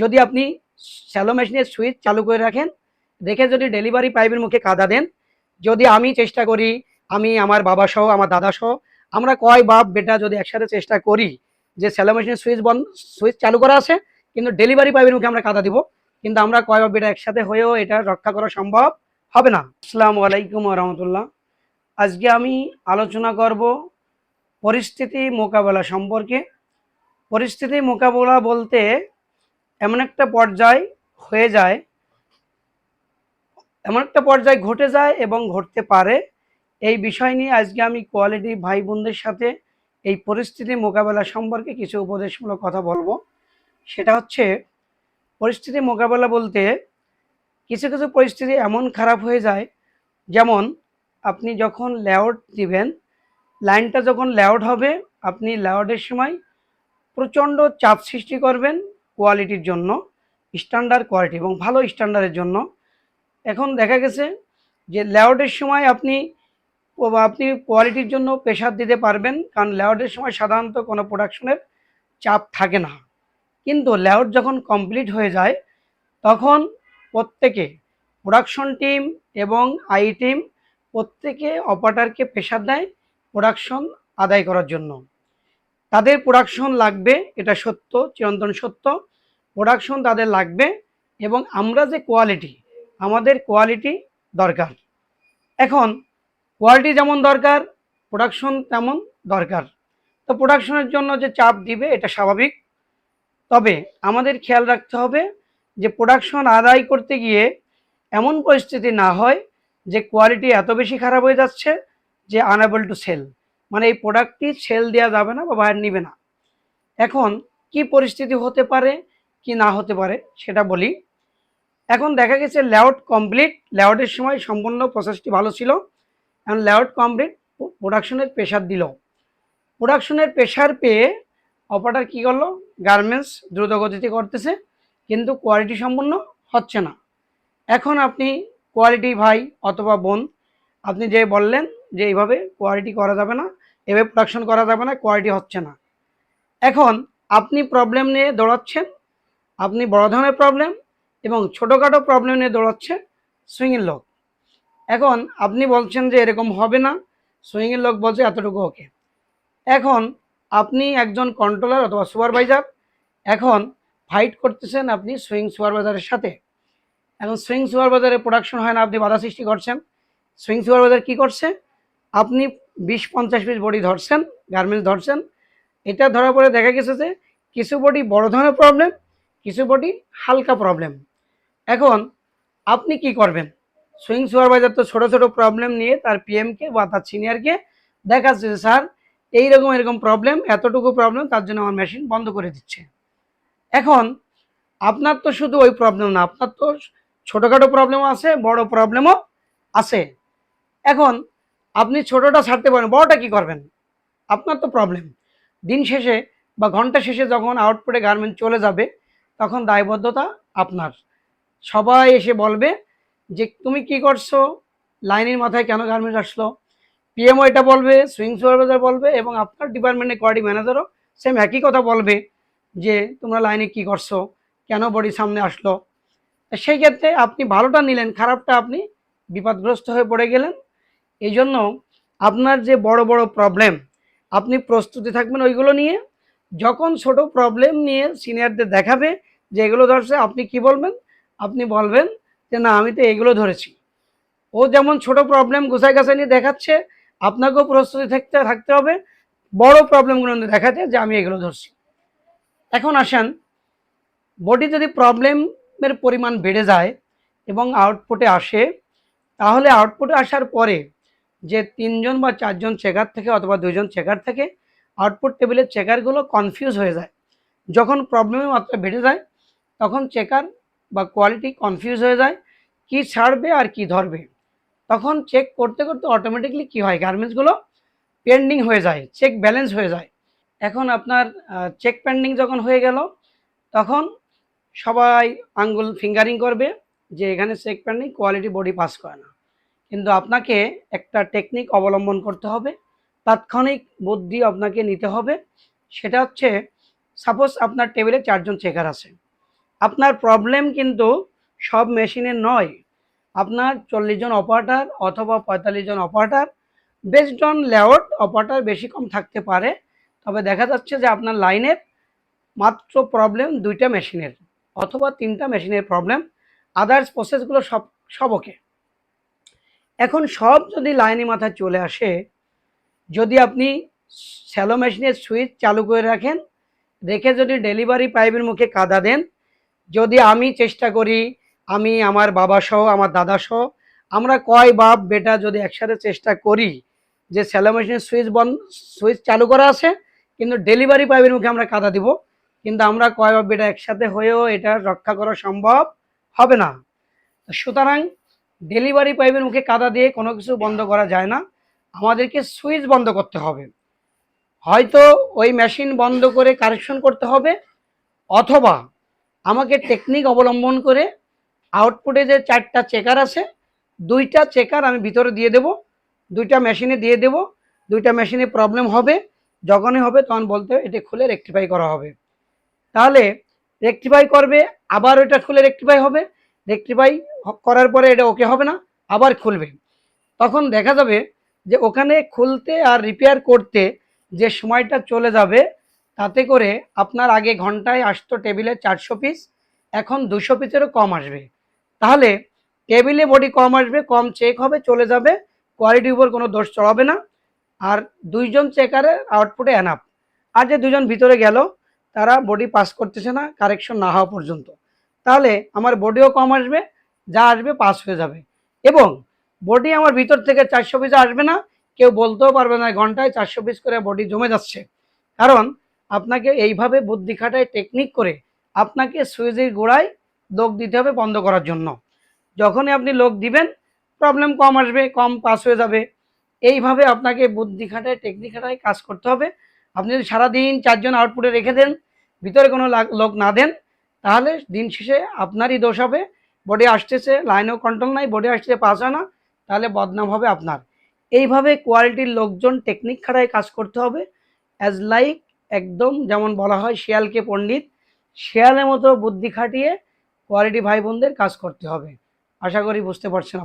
যদি আপনি শ্যালো মেশিনের সুইচ চালু করে রাখেন রেখে যদি ডেলিভারি পাইপের মুখে কাদা দেন, যদি আমি চেষ্টা করি, আমি আমার বাবা সহ আমার দাদা সহ আমরা কয় বাপ বেটা যদি একসাথে চেষ্টা করি যে শ্যালো মেশিনের সুইচ বন্ধ সুইচ চালু করা আছে, কিন্তু ডেলিভারি পাইপের মুখে আমরা কাদা দিব, কিন্তু আমরা কয় বাপ বেটা একসাথে হয়েও এটা রক্ষা করা সম্ভব হবে না। আসসালামু আলাইকুম রহমতুল্লাহ। আজকে আমি আলোচনা করব পরিস্থিতি মোকাবেলা সম্পর্কে। পরিস্থিতি মোকাবেলা বলতে এমন একটা পর্যায় হয়ে যায়, এমন একটা পর্যায় ঘটে যায় এবং ঘটতে পারে। এই বিষয় নিয়ে আজকে আমি কোয়ালিটি ভাই বোনদের সাথে এই পরিস্থিতি মোকাবেলা সম্পর্কে কিছু উপদেশমূলক কথা বলব। সেটা হচ্ছে, পরিস্থিতি মোকাবেলা বলতে কিছু কিছু পরিস্থিতি এমন খারাপ হয়ে যায়, যেমন আপনি যখন লেআউট দিবেন লাইনটা যখন লেআউট হবে, আপনি লেআউটের সময় প্রচণ্ড চাপ সৃষ্টি করবেন কোয়ালিটির জন্য স্ট্যান্ডার্ড কোয়ালিটি এবং ভালো স্ট্যান্ডার্ডের জন্য। এখন দেখা গেছে যে লেআউটের সময় আপনি আপনি কোয়ালিটির জন্য প্রেশার দিতে পারবেন, কারণ লেআউটের সময় সাধারণত কোনো প্রোডাকশনের চাপ থাকে না। কিন্তু লেআউট যখন কমপ্লিট হয়ে যায়, তখন প্রত্যেকে প্রোডাকশন টিম এবং আই টিম প্রত্যেকে অপারেটারকে প্রেশার দেয় প্রোডাকশন আদায় করার জন্য। তাদের প্রোডাকশন লাগবে, এটা সত্য, চিরন্তন সত্য। প্রোডাকশন তাদের লাগবে এবং আমরা যে কোয়ালিটি আমাদের কোয়ালিটি দরকার। এখন কোয়ালিটি যেমন দরকার প্রোডাকশন তেমন দরকার। তো প্রোডাকশনের জন্য যে চাপ দিবে, এটা স্বাভাবিক। তবে আমাদের খেয়াল রাখতে হবে যে প্রোডাকশন আদায় করতে গিয়ে এমন পরিস্থিতি না হয় যে কোয়ালিটি এত বেশি খারাপ হয়ে যাচ্ছে যে আনএবল টু সেল মানে এই প্রোডাক্টটি সেল দেওয়া যাবে না বা বাইরে নিবে না। এখন, কি পরিস্থিতি হতে পারে? কি না হতে পারে সেটা বলি। এখন দেখা গেছে লেআউট কমপ্লিট লেআউটের সময় সম্পূর্ণ প্রসেসটি ভালো ছিল। এখন লেআউট কমপ্লিট প্রোডাকশনের প্রেশার দিল। প্রোডাকশনের প্রেশার পেয়ে অপারেটর কী করল? গার্মেন্টস দ্রুত গতিতে করতেছে, কিন্তু কোয়ালিটি সম্পূর্ণ হচ্ছে না। এখন আপনি কোয়ালিটি ভাই অথবা বোন, আপনি যে বললেন যে এইভাবে কোয়ালিটি করা যাবে না, এভাবে প্রোডাকশন করা যাবে না কোয়ালিটি হচ্ছে না। এখন আপনি প্রবলেম নিয়ে দৌড়াচ্ছেন আপনি বড় ধরনের প্রবলেম এবং ছোটোখাটো প্রবলেম নিয়ে দৌড়াচ্ছে সুইংয়ের লোক। এখন আপনি বলছেন যে এরকম হবে না সুইংয়ের লোক বলছে এতটুকু ওকে এখন আপনি একজন কন্ট্রোলার অথবা সুপারভাইজার এখন ফাইট করতেছেন আপনি সুইং সুপারভাইজারের সাথে। এখন সুইং সুপারভাইজারে প্রোডাকশন হয় না, আপনি বাধা সৃষ্টি করছেন। সুইং সুপারভাইজার কী করছে? আপনি বিশ পঞ্চাশ পিস বডি ধরছেন গার্মেন্টস ধরছেন। এটা ধরার পরে দেখা গেছে যে কিছু বডি বড় ধরনের প্রবলেম কিছু বডি হালকা প্রবলেম এখন আপনি কি করবেন? সুইং সুপারভাইজার তো ছোটো ছোটো প্রবলেম নিয়ে তার পিএমকে বা তার সিনিয়রকে দেখাচ্ছে যে, স্যার, এইরকম এরকম প্রবলেম এতটুকু প্রবলেম তার জন্য আমার মেশিন বন্ধ করে দিচ্ছে। এখন আপনার তো শুধু ওই প্রবলেম না, আপনার তো ছোটোখাটো প্রবলেমও আছে, বড় প্রবলেমও আছে। এখন আপনি ছোটোটা ছাড়তে পারেন, বড়টা কি করবেন? আপনার তো প্রবলেম দিন শেষে বা ঘণ্টা শেষে যখন আউটপুটে গার্মেন্ট চলে যাবে তখন দায়বদ্ধতা আপনার। সবাই এসে বলবে যে, তুমি কি করছ? লাইনের মাথায় কেন গার্মেন্ট আসলো? পিএমও এটা বলবে সুইং সুপারভাইজার বলবে এবং আপনার ডিপার্টমেন্টের কোয়ালিটি ম্যানেজারও সেম একই কথা বলবে যে, তোমরা লাইনে কি করছ? কেন বডি সামনে আসলো? সেই ক্ষেত্রে আপনি ভালোটা নিলেন, খারাপটা আপনি বিপদগ্রস্ত হয়ে পড়ে গেলেন। এই জন্য আপনার যে বড় বড় প্রবলেম আপনি প্রস্তুতি থাকবেন ওইগুলো নিয়ে। যখন ছোট প্রবলেম নিয়ে সিনিয়রদের দেখাবে যে এগুলো ধরছে, আপনি কি বলবেন? আপনি বলবেন যে, না, আমি তো এগুলো ধরেছি। ও যেমন ছোট প্রবলেম গোছায় গাছায় নিয়ে দেখাচ্ছে, আপনাকেও প্রস্তুতি থাকতে থাকতে হবে। বড় প্রবলেমগুলো দেখাতে যে, আমি এগুলো ধরছি। এখন আসেন বডি যদি প্রবলেমের পরিমাণ বেড়ে যায় এবং আউটপুটে আসে, তাহলে আউটপুটে আসার পরে যে তিনজন বা চারজন চেকার থেকে অথবা দুইজন চেকার থেকে আউটপুট টেবিলের চেকারগুলো কনফিউজ হয়ে যায়। যখন প্রবলেমের মাত্রা বেড়ে যায়, তখন চেকার বা কোয়ালিটি কনফিউজ হয়ে যায়, কি ছাড়বে আর কি ধরবে। তখন চেক করতে করতে অটোমেটিকলি কি হয় গার্মেন্টসগুলো পেন্ডিং হয়ে যায় চেক ব্যালেন্স হয়ে যায়। এখন আপনার চেক পেন্ডিং যখন হয়ে গেল, তখন সবাই আঙ্গুল ফিঙ্গারিং করবে যে এখানে check pending quality body pass করে না। কিন্তু আপনাকে একটা টেকনিক অবলম্বন করতে হবে। তাৎক্ষণিক বুদ্ধি আপনাকে নিতে হবে। সেটা হচ্ছে সাপোজ আপনার টেবিলে চারজন চেকার আছে। আপনার প্রবলেম কিন্তু সব মেশিনে নয়। আপনার চল্লিশ জন অপারেটার অথবা পঁয়তাল্লিশ জন operator based on layout operator বেশি কম থাকতে পারে। তবে দেখা যাচ্ছে যে আপনার লাইনের মাত্র প্রবলেম দুইটা মেশিনের অথবা তিনটা মেশিনের প্রবলেম আদার্স প্রসেসগুলো সব সব ওকে এখন সব যদি লাইনে মাথায় চলে আসে যদি আপনি স্যালো মেশিনের সুইচ চালু করে রাখেন, রেখে যদি ডেলিভারি পাইপের মুখে কাদা দেন, যদি আমি চেষ্টা করি, আমি আমার বাবা সহ আমার দাদা সহ আমরা কয় বাপ বেটা যদি একসাথে চেষ্টা করি যে স্যালো মেশিনের সুইচ বন্ধ, সুইচ চালু করা আছে, কিন্তু ডেলিভারি পাইপের মুখে আমরা কাদা দিব, কিন্তু আমরা কয় বাপ বেটা একসাথে হয়েও এটা রক্ষা করা সম্ভব হবে না। সুতরাং ডেলিভারি পাইপের মুখে কাদা দিয়ে কোনো কিছু বন্ধ করা যায় না। আমাদেরকে সুইচ বন্ধ করতে হবে। হয়তো ওই মেশিন বন্ধ করে কারেকশন করতে হবে, অথবা আমাকে টেকনিক অবলম্বন করে আউটপুটে যে চারটা চেকার আছে, দুইটা চেকার আমি ভিতরে দিয়ে দেব, দুইটা মেশিনে দিয়ে দেব, দুইটা মেশিনে প্রবলেম হবে, যখনই হবে তখন বলতে হবে এটা খুলে রেকটিফাই করা হবে। তাহলে রেকটিফাই করবে, আবার ওইটা খুলে রেকটিফাই হবে রেকটিফাই করার পরে এটা ওকে হবে না, আবার খুলবে। তখন দেখা যাবে যে ওখানে খুলতে আর রিপেয়ার করতে যে সময়টা চলে যাবে, তাতে করে আপনার আগে ঘন্টায় আসতো টেবিলে চারশো পিস এখন দুশো পিসেরও কম আসবে। তাহলে টেবিলে বডি কম আসবে, কম চেক হবে, চলে যাবে কোয়ালিটির উপর কোনো দোষ চড়াবে না। আর দুইজন চেকারের আউটপুটে অ্যানাপ আর যে দুজন ভিতরে গেল, তারা বডি পাস করতেছে না কারেকশন না হওয়া পর্যন্ত। তাহলে আমার বডিও কম আসবে, যা আসবে পাস হয়ে যাবে। এবং বডি আমার ভিতর থেকে চারশো পিস আসবে না, কেউ বলতেও পারবে না ঘন্টায় চারশো পিস করে বডি জমে যাচ্ছে। কারণ আপনাকে এইভাবে বুদ্ধি খাটায় টেকনিক করে আপনাকে সুইচের গোড়ায় লোক দিতে হবে বন্ধ করার জন্য। যখনই আপনি লোক দিবেন প্রবলেম কম আসবে, কম পাস হয়ে যাবে। এইভাবে আপনাকে বুদ্ধি খাটায় টেকনিক খাটায় কাজ করতে হবে। আপনি যদি সারাদিন চারজন আউটপুটে রেখে দেন, ভিতরে কোনো লোক না দেন, তাহলে দিন শেষে আপনারই দোষ হবে। বডি আসতেছে লাইনও কন্ট্রোল নাই বডি আসতেছে পাস হয় না। তাহলে বদনাম হবে আপনার। এইভাবে কোয়ালিটির লোকজন টেকনিক খাড়ায় কাজ করতে হবে। অ্যাজ লাইক একদম যেমন বলা হয় শিয়ালকে পণ্ডিত, শিয়ালের মতো বুদ্ধি খাটিয়ে কোয়ালিটি ভাই বোনদের কাজ করতে হবে। আশা করি বুঝতে পারছেন